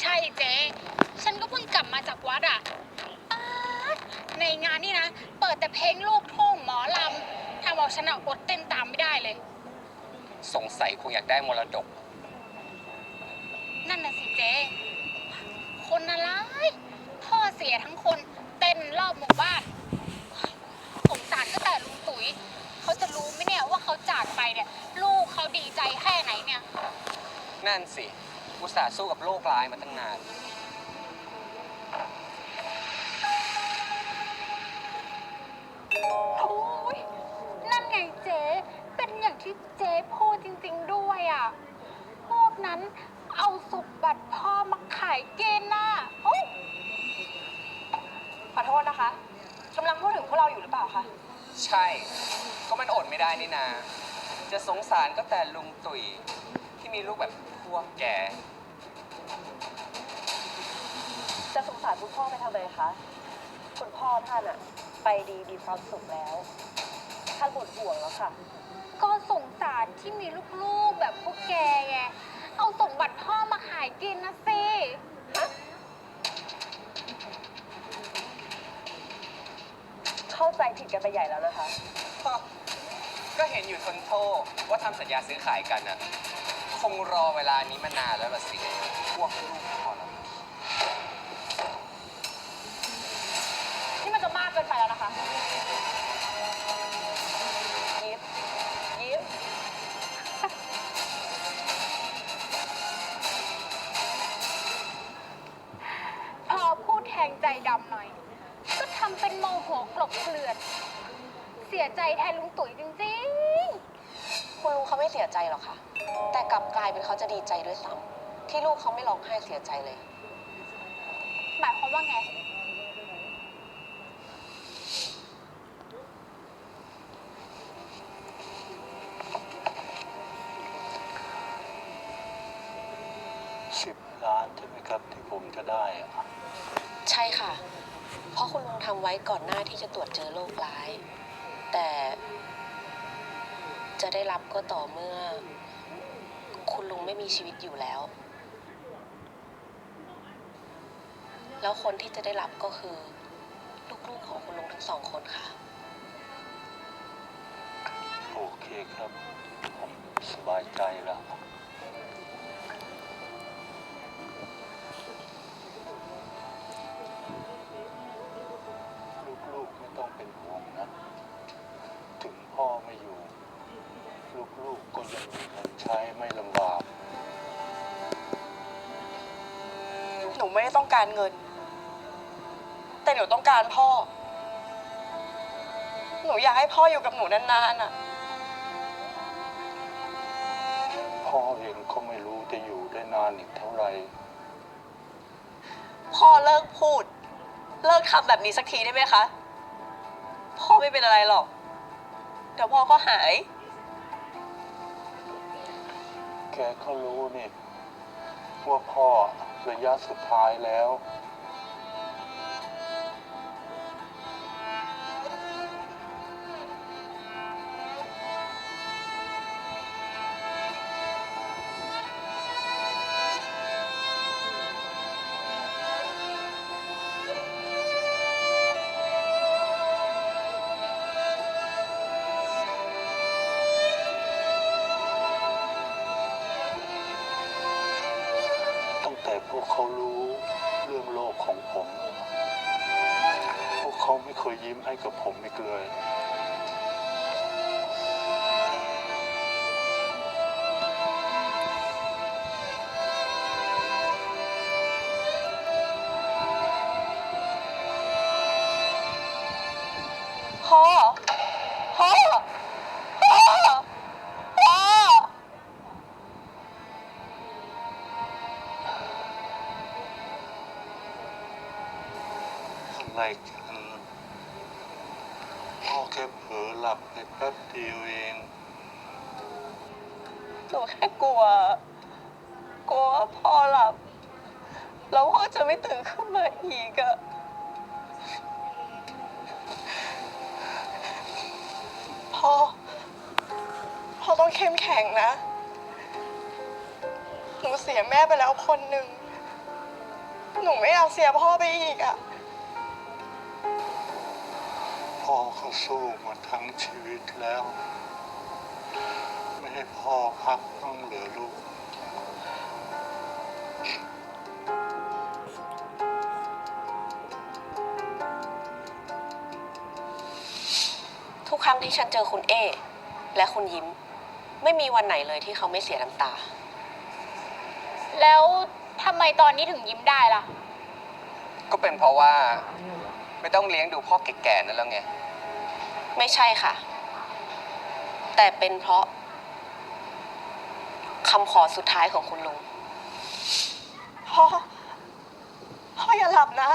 ใช่เจ๊ฉันก็เพิ่งกลับมาจากวัดอะป๊าดในงานนี่นะ เปิดแต่เพลงลูกทุ่งหมอลำทำเอาฉันอะอดเต้นตามไม่ได้เลย สงสัยคงอยากได้มรดก นั่นน่ะสิเจ๊คนอะไรพ่อเสียทั้งคนเต้นรอบหมู่บ้านสงสารก็แต่ลุงตุ๋ยเขาจะรู้ไหมเนี่ยว่าเขาจากไปเนี่ย ลูกเขาดีใจแค่ไหนเนี่ย นั่นสิ อุตส่าห์สู้กับโรคร้ายมาตั้งนาน โอ้ยนั่นไงเจ๊ เป็นอย่างที่เจ๊พูดจริงๆด้วยอะ พวกนั้นเอาสมบัติพ่อมาขายเกณฑ์น่ะโอ๊ยขอโทษนะคะกำลังพูดถึงพวกเราอยู่หรือเปล่าคะ ใช่ ก็มันอดไม่ได้นี่นา จะสงสารก็แต่ลุงตุ๋ยที่มีลูกแบบ พวกแกจะสงสารคุณพ่อไปทำไมคะ คุณพ่อท่านอะไปดีมีความสุขแล้ว ท่านหมดห่วงแล้วค่ะ ก็สงสารที่มีลูกๆแบบพวกแกไง เอาสมบัติพ่อมาขายกินนะสิ เข้าใจผิดกันไปใหญ่แล้วนะคะ ก็เห็นอยู่ทนโทษว่าทำสัญญาซื้อขายกันอะ คงรอเวลานี้มานานแล้วล่ะสิ พวกลูกพอแล้วนี่มันจะมากเกินไปแล้วนะคะยิ้มยิ้มพอพูดแทงใจดำหน่อย ก็ทำเป็นโมโหกลบเกลื่อน เสียใจแทนลุงตุ๋ยจริงคุณลุงเขาไม่เสียใจหรอกค่ะ แต่กลับกลายเป็นเขาจะดีใจด้วยซ้ำที่ลูกเขาไม่ร้องไห้เสียใจเลยๆหมายความว่าไง สิบล้านใช่ไหมครับที่ผมจะได้อะใช่ค่ะ เพราะคุณลุงทำไว้ก่อนหน้าที่จะตรวจเจอโรคร้าย แต่จะได้รับก็ต่อเมื่อคุณลุง ไม่มีชีวิตอยู่แล้ว แล้วคนที่จะได้รับก็คือลูกๆของคุณลุงทั้งสองคนค่ะ โอเคครับผมสบายใจแล้วลูกๆไม่ต้องเป็นห่วงนะ ถึงพ่อไม่อยู่ ลูกๆก็ยังมีเงินใช้ไม่ลำบาก หนูไม่ได้ต้องการเงิน แต่หนูต้องการพ่อ หนูอยากให้พ่ออยู่กับหนูนานๆอะพ่อเองก็ไม่รู้จะอยู่ได้นานอีกเท่าไหร่ พ่อเลิกพูด เลิกทำแบบนี้สักทีได้ไหมคะ พ่อไม่เป็นอะไรหรอก เดี๋ยวพ่อก็หาย แกก็รู้นี่ว่าพ่อ ระยะสุดท้ายแล้ว เขารู้เรื่องโลกของผม พวกเขาไม่เคยยิ้มให้กับผมอีกเลย พ่อแค่เผลอหลับไปแป๊บเดียวเองหนูแค่กลัว กลัวว่าพ่อหลับ แล้วพ่อจะไม่ตื่นขึ้นมาอีกอะพ่อต้องเข้มแข็งนะ หนูเสียแม่ไปแล้วคนหนึ่ง หนูไม่อยากเสียพ่อไปอีกอะ พ่อเขาสู้มาทั้งชีวิตแล้ว ไม่ให้พ่อพักต้องเหลือลูกทุกครั้งที่ฉันเจอคุณเอ และคุณยิ้ม ไม่มีวันไหนเลยที่เขาไม่เสียน้ำตา แล้วทำไมตอนนี้ถึงยิ้มได้ล่ะ ก็เป็นเพราะว่า ไม่ต้องเลี้ยงดูพ่อแก่ๆนั่นแล้วไง ไม่ใช่ค่ะ แต่เป็นเพราะคำขอสุดท้ายของคุณลุง พ่อ พ่ออย่าหลับนะ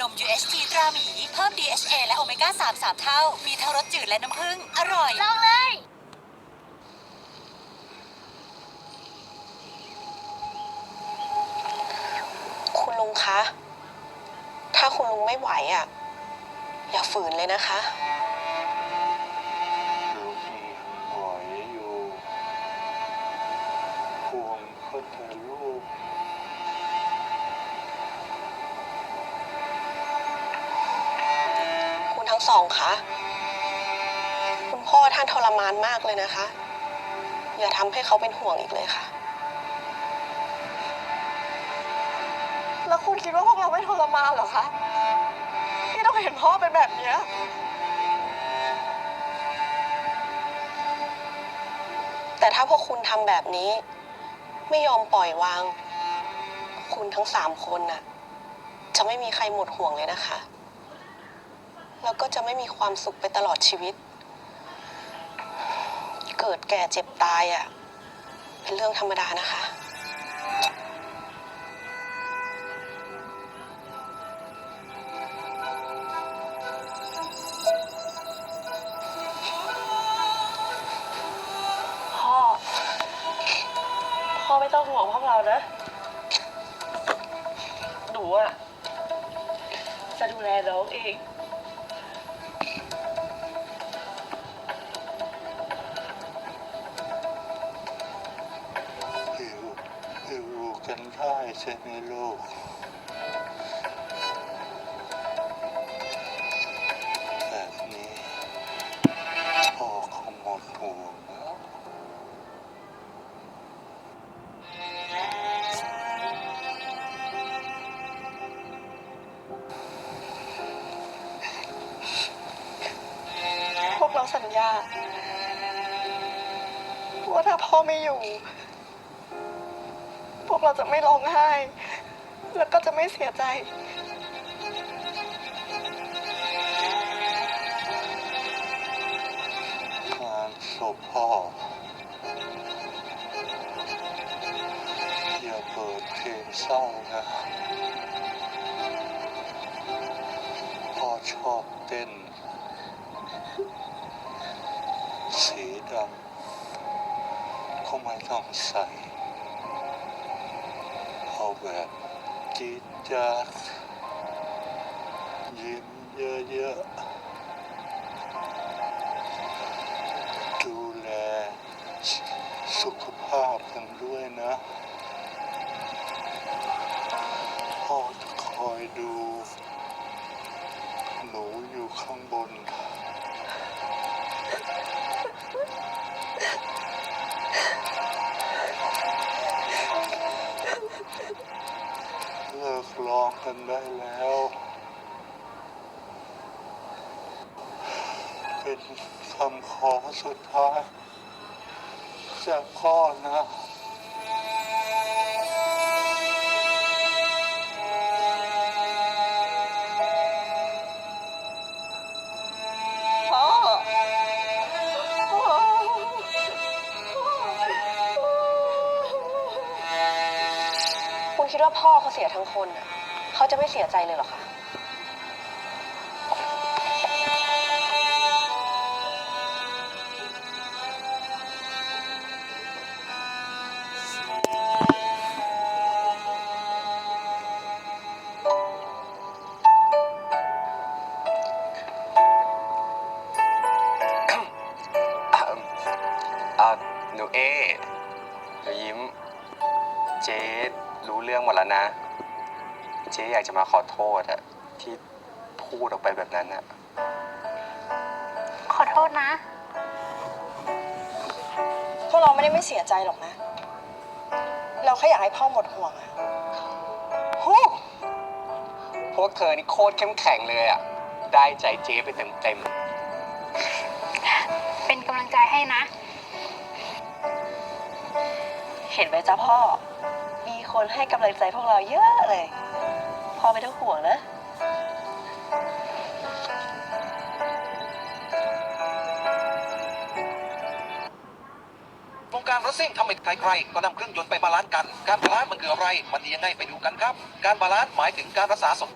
นม UHT ตราหมี เพิ่ม DHA และโอเมก้า3 3 เท่า มีทั้งรสจืดและน้ำผึ้ง อร่อย ลองเลย คุณลุงคะ ถ้าคุณลุงไม่ไหวอะ อย่าฝืนเลยนะคะ ลูกยังไหวอยู่ห่วงก็เธอะลูก คุณทั้งสองคะคุณพ่อท่านทรมานมากเลยนะคะ อย่าทำให้เขาเป็นห่วงอีกเลยค่ะ แล้วคุณคิดว่าพวกเราไม่ทรมานเหรอคะที่ต้อง เห็นพ่อเป็นแบบเนี้ยแต่ถ้าพวกคุณทำแบบนี้ ไม่ยอมปล่อยวาง คุณทั้งสามคนน่ะ จะไม่มีใครหมดห่วงเลยนะคะ แล้วก็จะไม่มีความสุขไปตลอดชีวิต เกิดแก่เจ็บตายอะ เป็นเรื่องธรรมดานะคะ นะ หนูอะจะดูแลน้องเอง อยู่อยู่กันได้ใช่ไหมลูก ยากว่าถ้าพ่อไม่อยู่ พวกเราจะไม่ร้องไห้ แล้วก็จะไม่เสียใจ ก็ไม่ต้องใส่เอาแบบจี๊ดจ๊าดยิ้มเยอะๆ ดูแลสุขภาพกันด้วยนะพ่อจะคอยดู หนูอยู่ข้างบน เลิกร้องกันได้แล้วเป็นคำขอสุดท้ายจากพ่อนะ คิดว่าพ่อเขาเสียทั้งคนน่ะเขาจะไม่เสียใจเลยเหรอคะพอ่าหนูเอหนูยิ้ม เจ๊ รู้เรื่องหมดแล้วนะ เจ๊อยากจะมาขอโทษอะที่พูดออกไปแบบนั้นอะขอโทษนะ พวกเราไม่ได้ไม่เสียใจหรอกนะ เราแค่อยากให้พ่อหมดห่วงอะฮู้พวกเธอนี่โคตรเข้มแข็งเลยอะได้ใจเจ๊ไปเต็มเต็มเป็นกำลังใจให้นะ เห็นไหมจ๊ะพ่อมี คนให้กำลังใจพวกเราเยอะเลย พ่อไม่ต้องห่วงนะ วงการรถซิ่งทำไมใครๆก็นำเครื่องยนต์ไปบาลานซ์กัน การบาลานซ์มันคืออะไร มันดียังไงไปดูกันครับ การบาลานซ์หมายถึงการรักษาสม